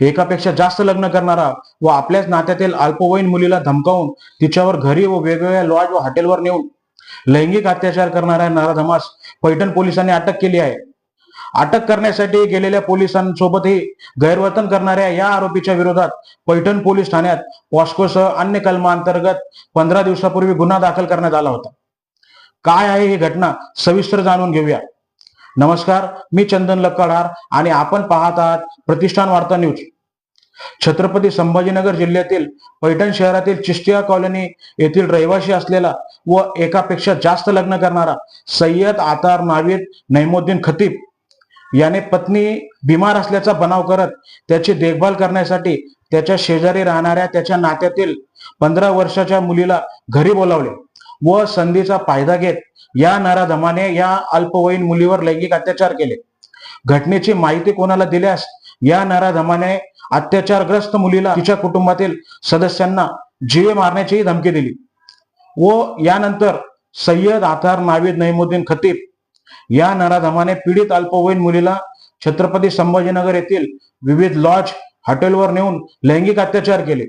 एकापेक्षा जास्त लग्न करणारा व आपल्याच नात्यातील अल्पवयीन मुलीला धमकावून तिच्यावर घरी व वेगवेगळ्या लॉज व हॉटेलवर नेऊन लैंगिक अत्याचार करणाऱ्या नाराधमास पैठण पोलिसांनी अटक केली आहे. अटक करण्यासाठी गेलेल्या पोलिसांसोबतही गैरवर्तन करणाऱ्या या आरोपीच्या विरोधात पैठण पोलीस ठाण्यात पॉस्कोसह अन्य कलमांतर्गत पंधरा दिवसापूर्वी गुन्हा दाखल करण्यात आला होता. काय आहे ही घटना सविस्तर जाणून घेऊया. नमस्कार मी चंदन लक्काडार आणि आपण पाहत आहात प्रतिष्ठान वार्ता न्यूज. छत्रपती संभाजीनगर जिल्ह्यातील पैठण शहरातील चिश्तिया कॉलनी येथील रहिवासी असलेला व एकापेक्षा जास्त लग्न करणारा सय्यद आतार नावीद नैमुद्दीन खतीब याने पत्नी बिमार असल्याचा बनाव करत त्याची देखभाल करण्यासाठी त्याच्या शेजारी राहणाऱ्या त्याच्या नात्यातील पंधरा वर्षाच्या मुलीला घरी बोलावले व संधीचा फायदा घेत या नराधमाने या अल्पवयीन मुलीवर लैंगिक अत्याचार केले. घटनेची माहिती कोणाला दिल्यास या नराधमाने अत्याचारग्रस्त मुलीला तिच्या कुटुंबातील सदस्यांना जीवे मारण्याचीही धमकी दिली. व यानंतर सय्यद आतार नावीद नईमुद्दीन खतीब या नराधमाने पीडित अल्पवयीन मुलीला छत्रपती संभाजीनगर येथील विविध लॉज हॉटेलवर नेऊन लैंगिक अत्याचार केले.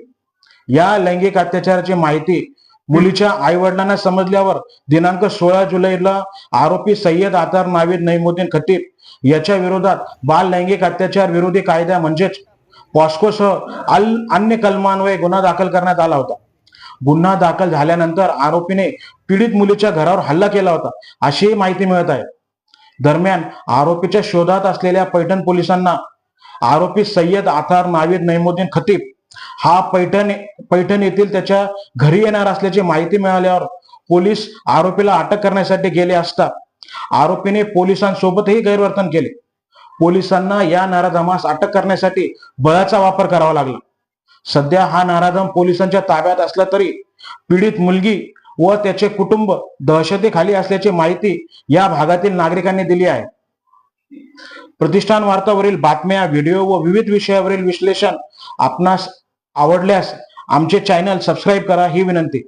या लैंगिक अत्याचाराची माहिती मुलीच्या आई वडिलांना समजल्यावर दिनांक सोळा जुलैला आरोपी सय्यद आतार नावीद नईमुद्दीन खतीब याच्या विरोधात बाल लैंगिक अत्याचार विरोधी कायदा म्हणजेच पॉस्कोसह अल अन्य कलमान्वये गुन्हा दाखल करण्यात आला होता. गुन्हा दाखल झाल्यानंतर आरोपीने पीडित मुलीच्या घरावर हल्ला केला होता अशीही माहिती मिळत आहे. दरम्यान आरोपीच्या शोधात असलेल्या पैठण पोलिसांना आरोपी सय्यद आतार नावीद नईमुद्दीन खतीब हा पैठण पैठण येथील त्याच्या घरी येणार असल्याची माहिती मिळाल्यावर पोलीस आरोपीला अटक करण्यासाठी गेले असता आरोपीने पोलिसांसोबतही गैरवर्तन केले. पोलिसांना या नराधमास अटक करण्यासाठी बळाचा वापर करावा लागला. सध्या हा नराधम पोलिसांच्या ताब्यात असला तरी पीडित मुलगी व त्याचे कुटुंब दहशतीखाली असल्याची माहिती या भागातील नागरिकांनी दिली आहे. प्रतिष्ठान वार्तावरील बातम्या व्हिडिओ व विविध विषयावरील विश्लेषण आपणास आवडल्यास आमचे चॅनल सबस्क्राईब करा ही विनंती.